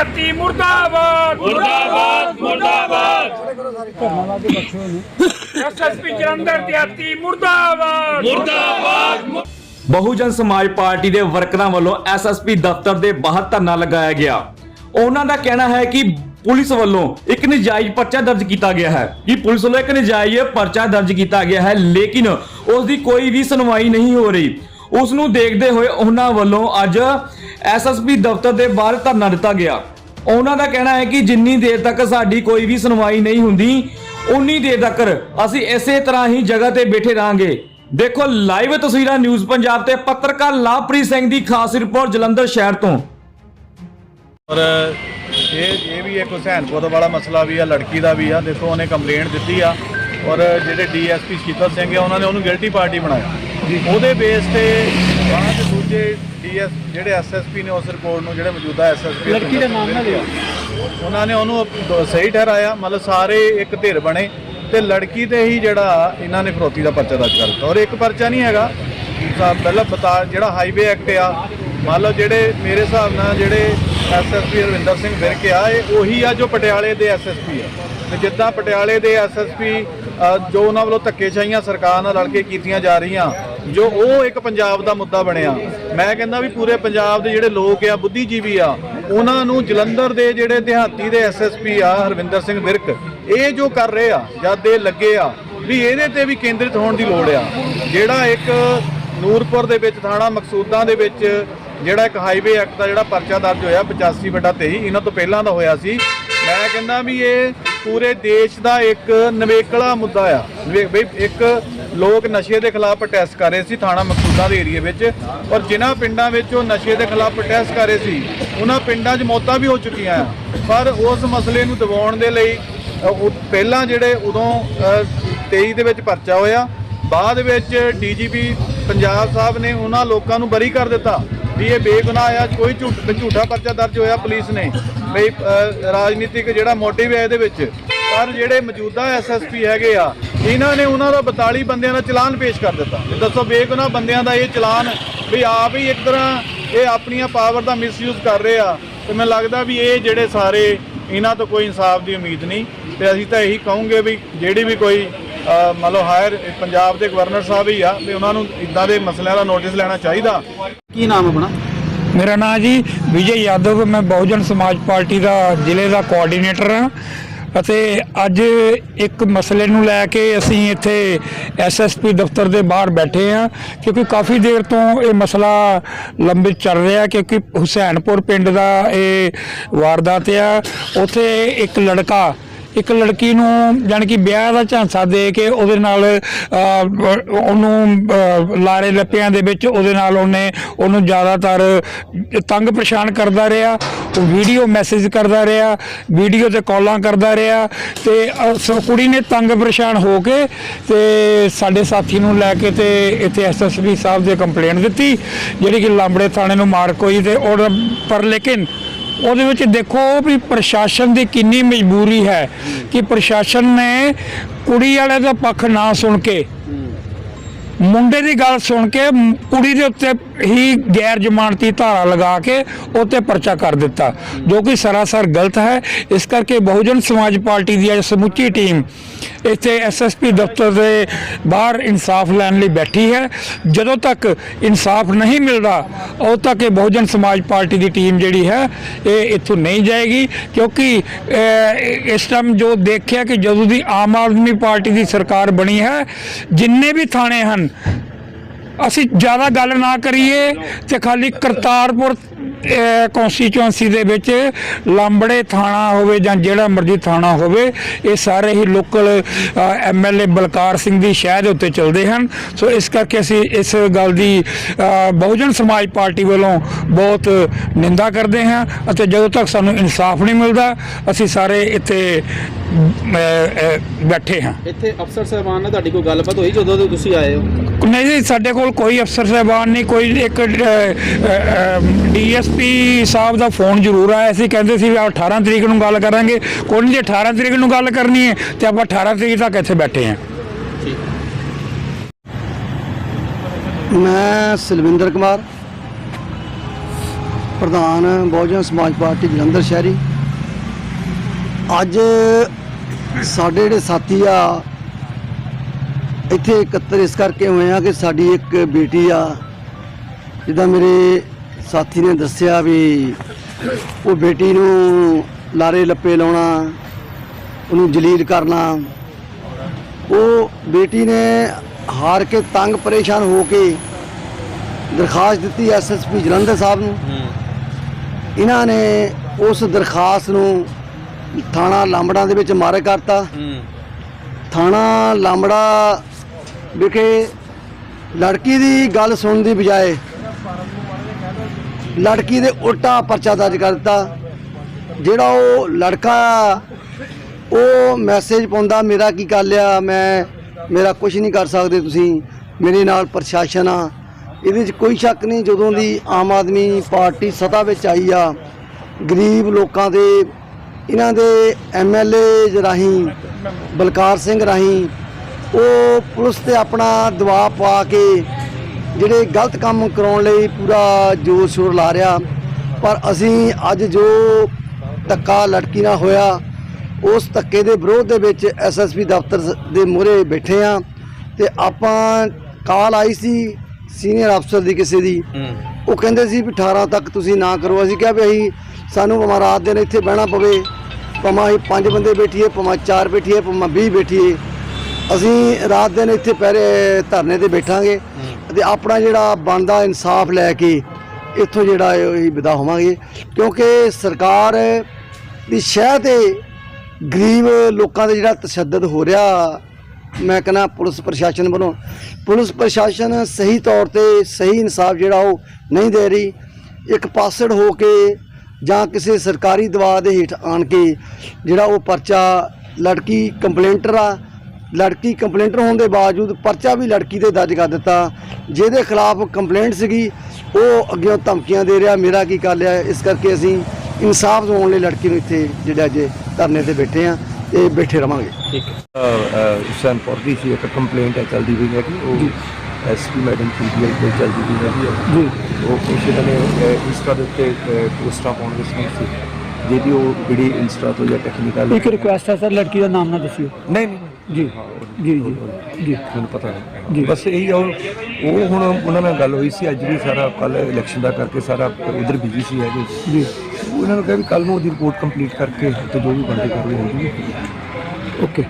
ਤਿਆਤੀ ਮੁਰਦਾਬਾਦ। ਮੁਰਦਾਬਾਦ ਮੁਰਦਾਬਾਦ। ਐਸਐਸਪੀ ਜਲੰਧਰ ਤਿਆਤੀ ਮੁਰਦਾਬਾਦ। ਮੁਰਦਾਬਾਦ ਬਹੁਜਨ ਸਮਾਜ ਪਾਰਟੀ ਦੇ ਵਰਕਰਾਂ ਵੱਲੋਂ ਐਸਐਸਪੀ ਦਫ਼ਤਰ ਦੇ ਬਾਹਰ ਧਰਨਾ ਲਗਾਇਆ ਗਿਆ। ਉਹਨਾਂ ਦਾ ਕਹਿਣਾ ਹੈ ਕਿ ਪੁਲਿਸ ਵੱਲੋਂ ਇੱਕ ਨਜਾਇਜ਼ ਪਰਚਾ ਦਰਜ ਕੀਤਾ ਗਿਆ ਹੈ। ਕਿ ਪੁਲਿਸ ਵੱਲੋਂ ਇੱਕ ਨਜਾਇਜ਼ ਪਰਚਾ ਦਰਜ ਕੀਤਾ ਗਿਆ ਹੈ ਲੇਕਿਨ ਉਸ ਦੀ ਕੋਈ ਵੀ ਸੁਣਵਾਈ ਨਹੀਂ ਹੋ ਰਹੀ। ਉਸ ਨੂੰ ਦੇਖਦੇ ਹੋਏ ਉਹਨਾਂ ਵੱਲੋਂ ਅੱਜ ਐਸਐਸਪੀ ਦਫ਼ਤਰ ਦੇ ਬਾਹਰ ਧਰਨਾ ਦਿੱਤਾ ਗਿਆ। ਉਹਨਾਂ ਦਾ ਕਹਿਣਾ ਹੈ ਕਿ ਜਿੰਨੀ ਦੇਰ ਤੱਕ ਸਾਡੀ ਕੋਈ ਵੀ ਸੁਣਵਾਈ ਨਹੀਂ ਹੁੰਦੀ ਉਨੀ ਦੇਰ ਤੱਕ ਅਸੀਂ ਇਸੇ ਤਰ੍ਹਾਂ ਹੀ ਜਗ੍ਹਾ ਤੇ ਬੈਠੇ ਰਹਾਂਗੇ। ਦੇਖੋ ਲਾਈਵ ਤਸਵੀਰਾਂ ਨਿਊਜ਼ ਪੰਜਾਬ ਤੇ ਪੱਤਰਕਾਰ ਲਵਪ੍ਰੀਤ ਸਿੰਘ ਦੀ ਖਾਸ ਰਿਪੋਰਟ ਜਲੰਧਰ ਸ਼ਹਿਰ ਤੋਂ। ਔਰ ਇਹ ਇਹ ਵੀ ਇੱਕ ਹੁਸੈਨਪੁਰ ਵਾਲਾ ਮਸਲਾ ਵੀ ਆ ਲੜਕੀ ਦਾ ਵੀ ਆ ਦੇਖੋ ਉਹਨੇ ਕੰਪਲੇਂਟ ਦਿੱਤੀ ਆ ਔਰ ਜਿਹੜੇ ਡੀਐਸਪੀ ਸ਼ੀਤਲ ਸਿੰਘ ਆ ਉਹਨਾਂ ਨੇ ਉਹਨੂੰ ਗਿਲਟੀ ਪਾਰਟੀ ਬਣਾਇਆ। ਉਹਦੇ ਬੇਸ ਤੇ ਬਾਅਦ ਦੂਜੇ ਡੀਐਸ ਜਿਹੜੇ ਐਸਐਸਪੀ ਨੇ ਉਸ ਰਿਪੋਰਟ ਨੂੰ ਜਿਹੜੇ ਮੌਜੂਦਾ ਐਸਐਸਪੀ ਲੜਕੀ ਦਾ ਨਾਮ ਨਾ ਲਿਆ ਉਹਨਾਂ ਨੇ ਉਹਨੂੰ ਦ- ਸਹੀ ਠਹਿਰਾਇਆ ਮਤਲਬ ਸਾਰੇ ਇੱਕ ਧਿਰ ਬਣੇ ਤੇ ਲੜਕੀ ਤੇ ਹੀ ਜਿਹੜਾ ਇਹਨਾਂ ਨੇ ਫਰੋਤੀ ਦਾ ਪਰਚਾ ਦਰਜ ਕਰ ਦਿੱਤਾ। ਔਰ ਇੱਕ ਪਰਚਾ ਨਹੀਂ ਹੈਗਾ। ਸਾ- ਪਹਿਲਾਂ ਬਤਾ ਜਿਹੜਾ ਹਾਈਵੇ ਐਕਟ ਆ ਮੰਨ ਲਓ ਜਿਹੜੇ ਮੇਰੇ ਹਿਸਾਬ ਨਾਲ ਜਿਹੜੇ ਐਸਐਸਪੀ ਰਵਿੰਦਰ ਸਿੰਘ ਵਿਰਕ ਆ ਇਹ ਉਹੀ ਆ ਜੋ ਪਟਿਆਲੇ ਦੇ ਐਸਐਸਪੀ ਆ। ਤੇ ਜਿੱਦਾਂ ਪਟਿਆਲੇ ਦੇ ਐਸਐਸਪੀ ਜੋ ਉਹਨਾਂ ਵੱਲੋਂ ਧੱਕੇਸ਼ਾਹੀਆਂ ਸਰਕਾਰ ਨਾਲ ਰਲ ਕੇ ਕੀਤੀਆਂ ਜਾ ਰਹੀਆਂ ਜੋ ਉਹ ਇੱਕ ਪੰਜਾਬ ਦਾ ਮੁੱਦਾ ਬਣਿਆ। ਮੈਂ ਕਹਿੰਦਾ ਵੀ ਪੂਰੇ ਪੰਜਾਬ ਦੇ ਜਿਹੜੇ ਲੋਕ ਆ, ਬੁੱਧੀਜੀਵੀ ਆ, ਉਹਨਾਂ ਨੂੰ ਜਲੰਧਰ ਦੇ ਜਿਹੜੇ ਦਿਹਾਤੀ ਦੇ ਐਸਐਸਪੀ ਆ, ਹਰਵਿੰਦਰ ਸਿੰਘ ਵਿਰਕ, ਇਹ ਜੋ ਕਰ ਰਹੇ ਆ, ਜਦ ਇਹ ਲੱਗੇ ਆ, ਵੀ ਇਹਦੇ ਤੇ ਵੀ ਕੇਂਦਰਿਤ ਹੋਣ ਦੀ ਲੋੜ ਆ। ਜਿਹੜਾ ਇੱਕ ਨੂਰਪੁਰ ਦੇ ਵਿੱਚ, ਥਾਣਾ ਮਕਸੂਦਾਂ ਦੇ ਵਿੱਚ ਜਿਹੜਾ ਇੱਕ ਹਾਈਵੇ ਐਕਟ ਦਾ ਜਿਹੜਾ ਪਰਚਾ ਦਰਜ ਹੋਇਆ 85 ਬਟਾ 23 ਇਹਨਾਂ ਤੋਂ ਪਹਿਲਾਂ ਦਾ ਹੋਇਆ ਸੀ। ਮੈਂ ਕਹਿੰਦਾ ਵੀ ਇਹ ਪੂਰੇ ਦੇਸ਼ ਦਾ ਇੱਕ ਨਵੇਕਲਾ ਮੁੱਦਾ ਆ। ਵੀ ਇੱਕ ਲੋਕ ਨਸ਼ੇ ਦੇ ਖਿਲਾਫ ਪ੍ਰੋਟੈਸਟ ਕਰ ਰਹੇ ਸੀ ਥਾਣਾ ਮਕਸੂਦਾ ਦੇ ਏਰੀਏ ਵਿੱਚ ਔਰ ਜਿਨ੍ਹਾਂ ਪਿੰਡਾਂ ਵਿੱਚ ਉਹ ਨਸ਼ੇ ਦੇ ਖਿਲਾਫ ਪ੍ਰੋਟੈਸਟ ਕਰ ਰਹੇ ਸੀ ਉਹਨਾਂ ਪਿੰਡਾਂ 'ਚ ਮੌਤਾਂ ਵੀ ਹੋ ਚੁੱਕੀਆਂ ਆ। ਪਰ ਉਸ ਮਸਲੇ ਨੂੰ ਦਬਾਉਣ ਦੇ ਲਈ ਪਹਿਲਾਂ ਜਿਹੜੇ ਉਦੋਂ ਅ, 23 ਦੇ ਵਿੱਚ ਪਰਚਾ ਹੋਇਆ ਬਾਅਦ ਵਿੱਚ ਡੀਜੀਪੀ ਪੰਜਾਬ ਸਾਹਿਬ ਨੇ ਉਹਨਾਂ ਲੋਕਾਂ ਨੂੰ ਬਰੀ ਕਰ ਦਿੱਤਾ। ਵੀ ਇਹ ਬੇਗੁਨਾਹ ਆ, ਕੋਈ ਝੂਠ ਝੂਠਾ ਪਰਚਾ ਦਰਜ ਹੋਇਆ ਪੁਲਿਸ ਨੇ। ਬਈ ਰਾਜਨੀਤਿਕ ਜਿਹੜਾ ਮੋਟਿਵ ਹੈ ਇਹਦੇ ਵਿੱਚ, ਪਰ ਜਿਹੜੇ ਮੌਜੂਦਾ ਐਸਐਸਪੀ ਹੈਗੇ ਆ, ਇਹਨਾਂ ਨੇ ਉਹਨਾਂ ਦਾ 42 ਬੰਦਿਆਂ ਦਾ ਚਲਾਨ ਪੇਸ਼ ਕਰ ਦਿੱਤਾ। ਵੀ ਦੱਸੋ, ਬੇਗੁਨਾਹ ਬੰਦਿਆਂ ਦਾ ਇਹ ਚਲਾਨ ਵੀ ਆਪ ਹੀ ਇੱਕ ਤਰ੍ਹਾਂ ਇਹ ਆਪਣੀਆਂ ਪਾਵਰ ਦਾ ਮਿਸਯੂਜ਼ ਕਰ ਰਹੇ ਆ, ਤੇ ਮੈਨੂੰ ਲੱਗਦਾ ਵੀ ਇਹ ਜਿਹੜੇ ਸਾਰੇ, ਇਹਨਾਂ ਤੋਂ ਕੋਈ ਇਨਸਾਫ ਦੀ ਉਮੀਦ ਨਹੀਂ, ਤੇ ਅਸੀਂ ਤਾਂ ਇਹੀ ਕਹੂੰਗੇ ਵੀ ਜਿਹੜੀ ਵੀ ਕੋਈ ਮੰਨ ਲਓ ਹਾਇਰ ਪੰਜਾਬ ਦੇ ਗਵਰਨਰ ਸਾਹਿਬ ਹੀ ਆ ਵੀ ਉਹਨਾਂ ਨੂੰ ਇਦਾਂ ਦੇ ਮਸਲਿਆਂ ਦਾ ਨੋਟਿਸ ਲੈਣਾ ਚਾਹੀਦਾ। ਕੀ ਨਾਮ ਆਪਣਾ? ਮੇਰਾ ਨਾਮ ਜੀ ਵਿਜੇ ਯਾਦਵ ਮੈਂ ਬਹੁਜਨ ਸਮਾਜ ਪਾਰਟੀ ਦਾ ਜ਼ਿਲ੍ਹੇ ਦਾ ਕੋਆਰਡੀਨੇਟਰ ਹਾਂ। ਅਤੇ ਅੱਜ ਇੱਕ ਮਸਲੇ ਨੂੰ ਲੈ ਕੇ ਅਸੀਂ ਇੱਥੇ ਐਸਐਸਪੀ ਦਫ਼ਤਰ ਦੇ ਬਾਹਰ ਬੈਠੇ ਹਾਂ ਕਿਉਂਕਿ ਕਾਫੀ ਦੇਰ ਤੋਂ ਇਹ ਮਸਲਾ ਲੰਬਿਤ ਚੱਲ ਰਿਹਾ ਕਿਉਂਕਿ ਹੁਸੈਨਪੁਰ ਪਿੰਡ ਦਾ ਇਹ ਵਾਰਦਾਤ ਆ। ਉੱਥੇ ਇੱਕ ਲੜਕਾ ਇੱਕ ਲੜਕੀ ਨੂੰ ਜਾਣੀ ਕਿ ਵਿਆਹ ਦਾ ਝਾਂਸਾ ਦੇ ਕੇ ਉਹਦੇ ਨਾਲ ਉਹਨੂੰ ਲਾਰੇ ਲੱਪਿਆਂ ਦੇ ਵਿੱਚ ਉਹਦੇ ਨਾਲ ਉਹਨੇ ਉਹਨੂੰ ਜ਼ਿਆਦਾਤਰ ਤੰਗ ਪਰੇਸ਼ਾਨ ਕਰਦਾ ਰਿਹਾ ਉਹ ਵੀਡੀਓ ਮੈਸੇਜ ਕਰਦਾ ਰਿਹਾ ਵੀਡੀਓ ਤੇ ਕਾਲਾਂ ਕਰਦਾ ਰਿਹਾ ਤੇ ਅਹ, ਕੁੜੀ ਨੇ ਤੰਗ ਪਰੇਸ਼ਾਨ ਹੋ ਕੇ ਤੇ ਸਾਡੇ ਸਾਥੀ ਨੂੰ ਲੈ ਕੇ ਤੇ ਇੱਥੇ ਐਸਐਸਪੀ ਸਾਹਿਬ ਦੇ ਕੰਪਲੇਂਟ ਦਿੱਤੀ ਜਿਹੜੀ ਕਿ ਲਾਂਬੜੇ ਥਾਣੇ ਨੂੰ ਮਾਰਕ ਹੋਈ ਤੇ ਉਹ ਪਰ ਲੇਕਿਨ ਉਹਦੇ ਵਿੱਚ ਦੇਖੋ ਵੀ ਪ੍ਰਸ਼ਾਸਨ ਦੀ ਕਿੰਨੀ ਮਜਬੂਰੀ ਹੈ ਕਿ ਪ੍ਰਸ਼ਾਸਨ ਨੇ ਕੁੜੀ ਵਾਲੇ ਦਾ ਪੱਖ ਨਾ ਸੁਣ ਕੇ, ਮੁੰਡੇ ਦੀ ਗੱਲ ਸੁਣ ਕੇ ਕੁੜੀ ਦੇ ਉੱਤੇ ਹੀ ਗੈਰ ਜ਼ਮਾਨਤੀ ਧਾਰਾ ਲਗਾ ਕੇ ਉੱਤੇ ਪਰਚਾ ਕਰ ਦਿੱਤਾ, ਜੋ ਕਿ ਸਰਾਸਰ ਗਲਤ ਹੈ। ਇਸ ਕਰਕੇ ਬਹੁਜਨ ਸਮਾਜ ਪਾਰਟੀ ਦੀ ਅੱਜ ਸਮੁੱਚੀ ਟੀਮ ਇੱਥੇ ਐਸਐਸਪੀ ਦਫ਼ਤਰ ਦੇ ਬਾਹਰ ਇਨਸਾਫ ਲੈਣ ਲਈ ਬੈਠੀ ਹੈ। ਜਦੋਂ ਤੱਕ ਇਨਸਾਫ ਨਹੀਂ ਮਿਲਦਾ, ਉਦੋਂ ਤੱਕ ਇਹ ਬਹੁਜਨ ਸਮਾਜ ਪਾਰਟੀ ਦੀ ਟੀਮ ਜਿਹੜੀ ਹੈ, ਇਹ ਇੱਥੋਂ ਨਹੀਂ ਜਾਏਗੀ। ਕਿਉਂਕਿ ਇਸ ਟਾਈਮ ਜੋ ਦੇਖਿਆ ਕਿ ਜਦੋਂ ਦੀ ਆਮ ਆਦਮੀ ਪਾਰਟੀ ਦੀ ਸਰਕਾਰ ਬਣੀ ਹੈ, ਜਿੰਨੇ ਵੀ ਥਾਣੇ ਹਨ ਅਸੀਂ ਜ਼ਿਆਦਾ ਗੱਲ ਨਾ ਕਰੀਏ ਤੇ ਖਾਲੀ ਕਰਤਾਰਪੁਰ ਕਨਸਟੀਚੁਐਂਸੀ ਦੇ ਵਿੱਚ ਲਾਂਬੜੇ ਥਾਣਾ ਹੋਵੇ ਜਾਂ ਜਿਹੜਾ ਮਰਜ਼ੀ ਥਾਣਾ ਹੋਵੇ, ਇਹ ਸਾਰੇ ਹੀ ਲੋਕਲ ਐਮਐਲਏ ਬਲਕਾਰ ਸਿੰਘ ਦੀ ਸ਼ਹਿ ਦੇ ਉੱਤੇ ਚੱਲਦੇ ਹਨ। ਸੋ ਇਸ ਕਰਕੇ ਅਸੀਂ ਇਸ ਗੱਲ ਦੀ ਬਹੁਜਨ ਸਮਾਜ ਪਾਰਟੀ ਵੱਲੋਂ ਬਹੁਤ ਨਿੰਦਾ ਕਰਦੇ ਹਾਂ ਅਤੇ ਜਦੋਂ ਤੱਕ ਸਾਨੂੰ ਇਨਸਾਫ ਨਹੀਂ ਮਿਲਦਾ, ਅਸੀਂ ਸਾਰੇ ਇੱਥੇ ਬੈਠੇ ਹਾਂ। ਇੱਥੇ ਅਫਸਰ ਸਾਹਿਬਾਨ ਨਾਲ ਤੁਹਾਡੀ ਕੋਈ ਗੱਲਬਾਤ ਹੋਈ ਜਦੋਂ ਦੇ ਤੁਸੀਂ ਆਏ ਹੋ? ਨਹੀਂ ਜੀ, ਸਾਡੇ ਕੋਲ ਕੋਈ ਅਫਸਰ ਸਾਹਿਬਾਨ ਨਹੀਂ, ਕੋਈ ਇੱਕ ਡੀਐਸਪੀ ਸਾਹਿਬ ਦਾ ਫੋਨ ਜ਼ਰੂਰ ਆਇਆ ਸੀ, ਕਹਿੰਦੇ ਸੀ ਵੀ ਆਹ 18 ਤਰੀਕ ਨੂੰ ਗੱਲ ਕਰਾਂਗੇ। ਕੋਈ ਨਹੀਂ, ਜੇ 18 ਤਰੀਕ ਨੂੰ ਗੱਲ ਕਰਨੀ ਹੈ, ਤੇ ਆਪਾਂ 18 ਤਰੀਕ ਤੱਕ ਇੱਥੇ ਬੈਠੇ ਹਾਂ। ਮੈਂ ਸਲਵਿੰਦਰ ਕੁਮਾਰ, ਪ੍ਰਧਾਨ ਬਹੁਜਨ ਸਮਾਜ ਪਾਰਟੀ ਜਲੰਧਰ ਸ਼ਹਿਰੀ। ਅੱਜ ਸਾਡੇ ਜਿਹੜੇ ਸਾਥੀ ਆ ਇੱਥੇ ਇਕੱਤਰ ਇਸ ਕਰਕੇ ਹੋਏ ਆ ਕਿ ਸਾਡੀ ਇੱਕ ਬੇਟੀ ਆ ਜਿੱਦਾਂ ਮੇਰੇ ਸਾਥੀ ਨੇ ਦੱਸਿਆ ਵੀ ਉਹ ਬੇਟੀ ਨੂੰ ਲਾਰੇ ਲੱਪੇ ਲਾਉਣਾ ਉਹਨੂੰ ਜਲੀਲ ਕਰਨਾ। ਉਹ ਬੇਟੀ ਨੇ ਹਾਰ ਕੇ ਤੰਗ ਪਰੇਸ਼ਾਨ ਹੋ ਕੇ ਦਰਖਾਸਤ ਦਿੱਤੀ ਐਸਐਸਪੀ ਜਲੰਧਰ ਸਾਹਿਬ ਨੂੰ। ਇਹਨਾਂ ਨੇ ਉਸ ਦਰਖਾਸਤ ਨੂੰ ਥਾਣਾ ਲਾਂਬੜਾ ਦੇ ਵਿੱਚ ਮਾਰੇ ਕਰਤਾ। ਥਾਣਾ ਲਾਂਬੜਾ ਵਿਖੇ ਲੜਕੀ ਦੀ ਗੱਲ ਸੁਣਨ ਦੀ ਬਜਾਏ ਲੜਕੀ ਦੇ ਉਲਟਾ ਪਰਚਾ ਦਰਜ ਕਰ ਦਿੱਤਾ। ਜਿਹੜਾ ਉਹ ਲੜਕਾ ਉਹ ਮੈਸੇਜ ਪਾਉਂਦਾ, ਮੇਰਾ ਕੀ ਗੱਲ ਆ? ਮੈਂ, ਮੇਰਾ ਕੁਝ ਨਹੀਂ ਕਰ ਸਕਦੇ ਤੁਸੀਂ। ਮੇਰੇ ਨਾਲ ਪ੍ਰਸ਼ਾਸਨ ਆ। ਇਹਦੇ 'ਚ ਕੋਈ ਸ਼ੱਕ ਨਹੀਂ, ਜਦੋਂ ਦੀ ਆਮ ਆਦਮੀ ਪਾਰਟੀ ਸੱਤਾ ਵਿੱਚ ਆਈ ਆ, ਗਰੀਬ ਲੋਕਾਂ ਦੇ, ਇਹਨਾਂ ਦੇ ਐਮਐਲਏ ਰਾਹੀਂ, ਬਲਕਾਰ ਸਿੰਘ ਰਾਹੀਂ ਉਹ ਪੁਲਿਸ ਤੇ ਆਪਣਾ ਦਬਾਅ ਪਾ ਕੇ ਜਿਹੜੇ ਗਲਤ ਕੰਮ ਕਰਾਉਣ ਲਈ ਪੂਰਾ ਜੋਰ ਸ਼ੋਰ ਲਾ ਰਿਹਾ। ਪਰ ਅਸੀਂ ਅੱਜ ਜੋ ਧੱਕਾ ਲੜਕੀ ਨਾਲ ਹੋਇਆ ਉਸ ਧੱਕੇ ਦੇ ਵਿਰੋਧ ਦੇ ਵਿੱਚ ਐਸਐਸਪੀ ਦਫ਼ਤਰ ਦੇ ਮੂਹਰੇ ਬੈਠੇ ਆ ਤੇ ਆਪਾਂ ਕਾਲ ਆਈ ਸੀ ਸੀਨੀਅਰ ਅਫਸਰ ਦੀ ਕਿਸੇ ਦੀ। ਉਹ ਕਹਿੰਦੇ ਸੀ ਵੀ 18 ਤੱਕ ਤੁਸੀਂ ਨਾ ਕਰੋ। ਅਸੀਂ ਕਿਹਾ ਵੀ ਅਸੀਂ ਸਾਨੂੰ ਭਾਵੇਂ ਰਾਤ ਦਿਨ ਇੱਥੇ ਬਹਿਣਾ ਪਵੇ ਭਾਵੇਂ ਪੰਜ ਬੰਦੇ ਬੈਠੀਏ ਭਾਵੇਂ ਚਾਰ ਬੈਠੀਏ ਭਾਵੇਂ 20 ਬੈਠੀਏ। ਅਸੀਂ ਰਾਤ ਦਿਨ ਇੱਥੇ ਪਹਿਰੇ ਧਰਨੇ ਤੇ ਬੈਠਾਂਗੇ ਤੇ ਆਪਣਾ ਜਿਹੜਾ ਬਣਦਾ ਇਨਸਾਫ ਲੈ ਕੇ ਇੱਥੋਂ ਜਿਹੜਾ ਹੈ ਅਸੀਂ ਵਿਦਾ ਹੋਵਾਂਗੇ। ਕਿਉਂਕਿ ਸਰਕਾਰ ਦੀ ਸ਼ਹਿ ਤੇ ਗਰੀਬ ਲੋਕਾਂ ਦੇ ਜਿਹੜਾ ਤਸ਼ੱਦਦ ਹੋ ਰਿਹਾ ਮੈਂ ਕਹਿੰਦਾ ਪੁਲਿਸ ਪ੍ਰਸ਼ਾਸਨ ਵੱਲੋਂ। ਪੁਲਿਸ ਪ੍ਰਸ਼ਾਸਨ ਸਹੀ ਤੌਰ ਤੇ ਸਹੀ ਇਨਸਾਫ ਜਿਹੜਾ ਉਹ ਨਹੀਂ ਦੇ ਰਹੀ। ਇੱਕ ਪਾਸੜ ਹੋ ਕੇ ਜਾਂ ਕਿਸੇ ਸਰਕਾਰੀ ਦਬਾਅ ਦੇ ਹੇਠ ਆਣ ਕੇ ਜਿਹੜਾ ਉਹ ਪਰਚਾ ਲੜਕੀ ਕੰਪਲੇਂਟਰ ਆ ਲੜਕੀ ਕੰਪਲੇਂਟਰ ਹੋਣ ਦੇ ਬਾਵਜੂਦ ਪਰਚਾ ਵੀ ਲੜਕੀ ਤੇ ਦਰਜ ਕਰ ਦਿੱਤਾ। ਜਿਹਦੇ ਖਿਲਾਫ ਕੰਪਲੇਂਟ ਸੀਗੀ ਉਹ ਅੱਗੇ ਧਮਕੀਆਂ ਦੇ ਰਿਹਾ। ਮੇਰਾ ਕੀ ਕਰ ਲਿਆ ਇਸ ਕਰਕੇ ਅਸੀਂ ਇਨਸਾਫ ਦਿਵਾਉਣ ਲਈ ਲੜਕੀ ਨੂੰ ਇੱਥੇ ਜਿਹੜਾ ਅੱਜ ਧਰਨੇ ਤੇ ਬੈਠੇ ਆ ਤੇ ਬੈਠੇ ਰਵਾਂਗੇ। ਹੁਸੈਨਪੁਰ ਦੀ ਸੀ ਇੱਕ ਕੰਪਲੇਂਟ ਹੈ ਚੱਲਦੀ ਪਈ ਹੈ ਕਿ ਉਹ ਐਸਪੀ ਮੈਡਮ ਪੀਡੀਆਈ ਕੋਲ ਚੱਲਦੀ ਪਈ ਹੈ ਜੀ। ਉਹ ਇਹਨਾਂ ਨੇ ਇੰਸਟਾ ਦੇ ਉੱਤੇ ਪੋਸਟਾਂ ਪਾਉਣ ਦੇ ਸਮੇਂ ਸੀ। ਜਿਹਦੀ ਉਹ ਜਿਹੜੀ ਇੰਸਟਾ ਤੋਂ ਜਾਂ ਟੈਕਨੀਕਲ ਇੱਕ ਰਿਕੁਐਸਟ ਹੈ ਸਰ ਲੜਕੀ ਦਾ ਨਾਮ ਨਾ ਦੱਸਿਓ। ਨਹੀਂ ਨਹੀਂ। ਜੀ। ਜੀ ਜੀ ਜੀ। ਮੈਨੂੰ ਪਤਾ ਨਹੀਂ। ਬਸ ਇਹੀ ਆ ਉਹ ਉਹ ਹੁਣ ਉਹਨਾਂ ਨਾਲ ਗੱਲ ਹੋਈ ਸੀ ਅੱਜ ਵੀ ਸਾਰਾ ਕੱਲ ਇਲੈਕਸ਼ਨ ਦਾ ਕਰਕੇ ਸਾਰਾ ਉਧਰ ਬਿਜ਼ੀ ਸੀ ਹੈਗੇ। ਜੀ। ਉਹ ਇਹਨਾਂ ਨੂੰ ਕਿਹਾ ਵੀ ਕੱਲ ਨੂੰ ਉਹਦੀ ਰਿਪੋਰਟ ਕੰਪਲੀਟ ਕਰਕੇ ਤੇ ਜੋ ਵੀ ਬੰਦੇ ਕਰ ਰਹੇ ਹੋਣਗੇ ਓਕੇ।